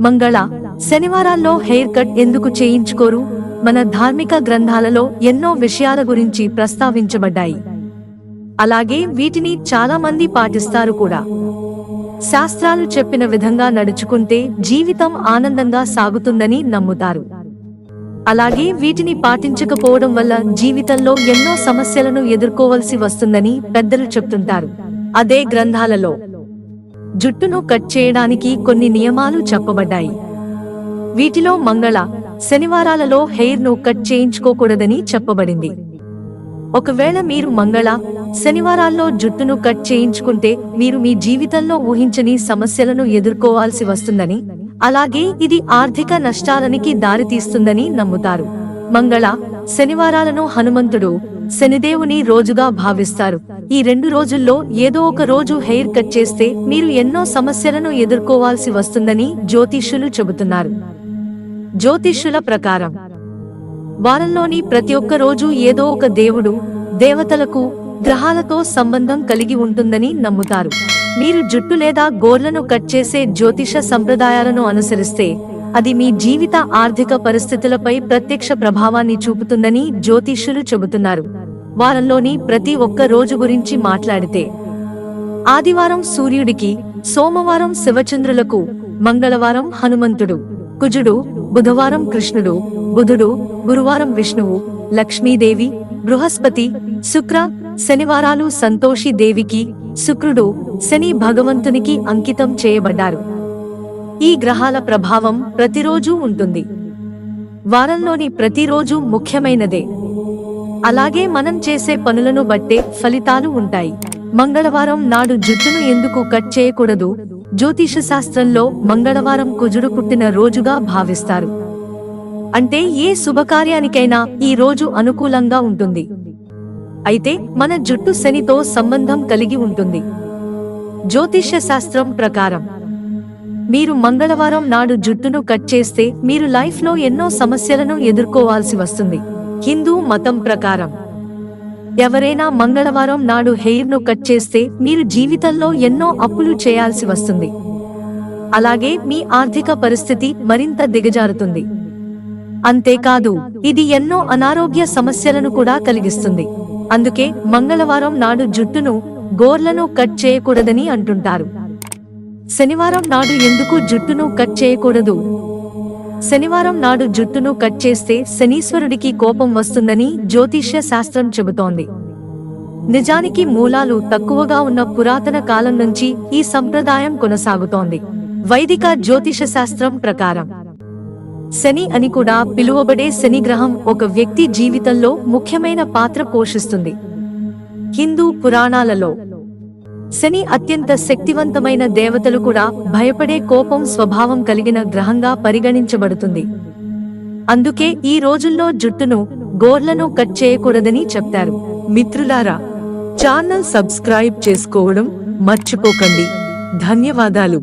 మంగళ శనివారాల్లో hair cut ఎందుకు చేయించుకోరు? మన ధార్మిక గ్రంథాలలో ఎన్నో విషయాల గురించి ప్రస్తావించబడ్డాయి. అలాగే వీటిని చాలా మంది పాటిస్తారు కూడా. శాస్త్రాలు చెప్పిన విధంగా నడుచుకుంటే జీవితం ఆనందంగా సాగుతుందని నమ్ముతారు. అలాగే వీటిని పాటించకపోవడం వల్ల జీవితంలో ఎన్నో సమస్యలను ఎదుర్కోవలసి వస్తుందని పెద్దలు చెప్తుంటారు. అదే గ్రంథాలలో. జుట్టును కట్ చేయడానికి కొన్ని నియమాలు చెప్పబడ్డాయి. వీటిలో మంగళ శనివారాలలో హెయిర్ను కట్ చేయించుకోకూడదని చెప్పబడింది. ఒకవేళ మీరు మంగళ శనివారాల్లో జుట్టును కట్ చేయించుకుంటే మీరు మీ జీవితంలో ఊహించని సమస్యలను ఎదుర్కోవాల్సి వస్తుందని అలాగే ఇది ఆర్థిక నష్టాలనికి దారితీస్తుందని నమ్ముతారు. మంగళ శనివారాలను హనుమంతుడు శనిదేవుని రోజుగా భావిస్తారు. ఈ రెండు రోజుల్లో ఏదో ఒక రోజు హెయిర్ కట్ చేస్తే మీరు ఎన్నో సమస్యలను ఎదుర్కోవాల్సి వస్తుందని జ్యోతిష్యులు చెబుతున్నారు. జ్యోతిష్యుల ప్రకారం వారంలోని ప్రతి ఒక్క రోజు ఏదో ఒక దేవుడు దేవతలకు గ్రహాలతో సంబంధం కలిగి ఉంటుందని నమ్ముతారు. మీరు జుట్టు లేదా గోర్లను కట్ చేసే జ్యోతిష సంప్రదాయాలను అనుసరిస్తే అది మీ జీవిత ఆర్థిక పరిస్థితులపై ప్రత్యక్ష ప్రభావాన్ని చూపుతుందని జ్యోతిష్యులు చెబుతున్నారు. వారంలోని ప్రతి ఒక్క రోజు గురించి మాట్లాడితే. ఆదివారం సూర్యుడికి సోమవారం శివచంద్రులకు మంగళవారం హనుమంతుడు కుజుడు బుధవారం కృష్ణుడు బుధుడు గురువారం విష్ణువు లక్ష్మీదేవి బృహస్పతి శుక్ర శనివారాలు సంతోషి దేవికి శుక్రుడు శని భగవంతునికి అంకితం చేయబడ్డారు. ఈ గ్రహాల ప్రభావం ప్రతిరోజూ ఉంటుంది. వారంలోని ప్రతిరోజు ముఖ్యమైనదే. అలాగే మనం చేసే పనులను బట్టే ఫలితాలు ఉంటాయి. మంగళవారం నాడు జుట్టును ఎందుకు కట్ చేయకూడదు? జ్యోతిష శాస్త్రంలో మంగళవారం కుజుడు పుట్టిన రోజుగా భావిస్తారు. అంటే ఏ శుభకార్యానికైనా ఈ రోజు అనుకూలంగా ఉంటుంది. అయితే మన జుట్టు శనితో సంబంధం కలిగి ఉంటుంది. జ్యోతిష్య శాస్త్రం ప్రకారం మీరు మంగళవారం నాడు జుట్టును కట్ చేస్తే మీరు లైఫ్లో ఎన్నో సమస్యలను ఎదుర్కోవాల్సి వస్తుంది. హిందూ మతం ప్రకారం. ఎవరైనా మంగళవారం నాడు హెయిర్ను కట్ చేస్తే మీరు జీవితంలో ఎన్నో అప్పులు చేయాల్సి వస్తుంది. అలాగే మీ ఆర్థిక పరిస్థితి మరింత దిగజారుతుంది. అంతేకాదు ఇది ఎన్నో అనారోగ్య సమస్యలను కూడా కలిగిస్తుంది. అందుకే మంగళవారం నాడు జుట్టును గోర్లను కట్ చేయకూడదని అంటుంటారు. శనివారం నాడు ఎందుకు జుట్టును కట్ చేయకూడదు? శనివారం నాడు జుట్టును కట్ చేస్తే శనీశ్వరుడికి కోపం వస్తుందని జ్యోతిష్య శాస్త్రం చెబుతోంది. నిజానికి మూలాలు తక్కువగా ఉన్న పురాతన కాలం నుంచి ఈ సంప్రదాయం కొనసాగుతోంది. వైదిక జ్యోతిష శాస్త్రం ప్రకారం. శని అని కూడా పిలువబడే శని గ్రహం ఒక వ్యక్తి జీవితంలో ముఖ్యమైన పాత్ర పోషిస్తుంది. హిందూ పురాణాలలో శని అత్యంత శక్తివంతమైన దేవతలు కూడా భయపడే కోపం స్వభావం కలిగిన గ్రహంగా పరిగణించబడుతుంది. అందుకే ఈ రోజుల్లో జుట్టును గోర్లను కట్ చేయకూడదని చెప్తారు. మిత్రులారా ఛానల్ సబ్స్క్రైబ్ చేసుకోవడం మర్చిపోకండి. ధన్యవాదాలు.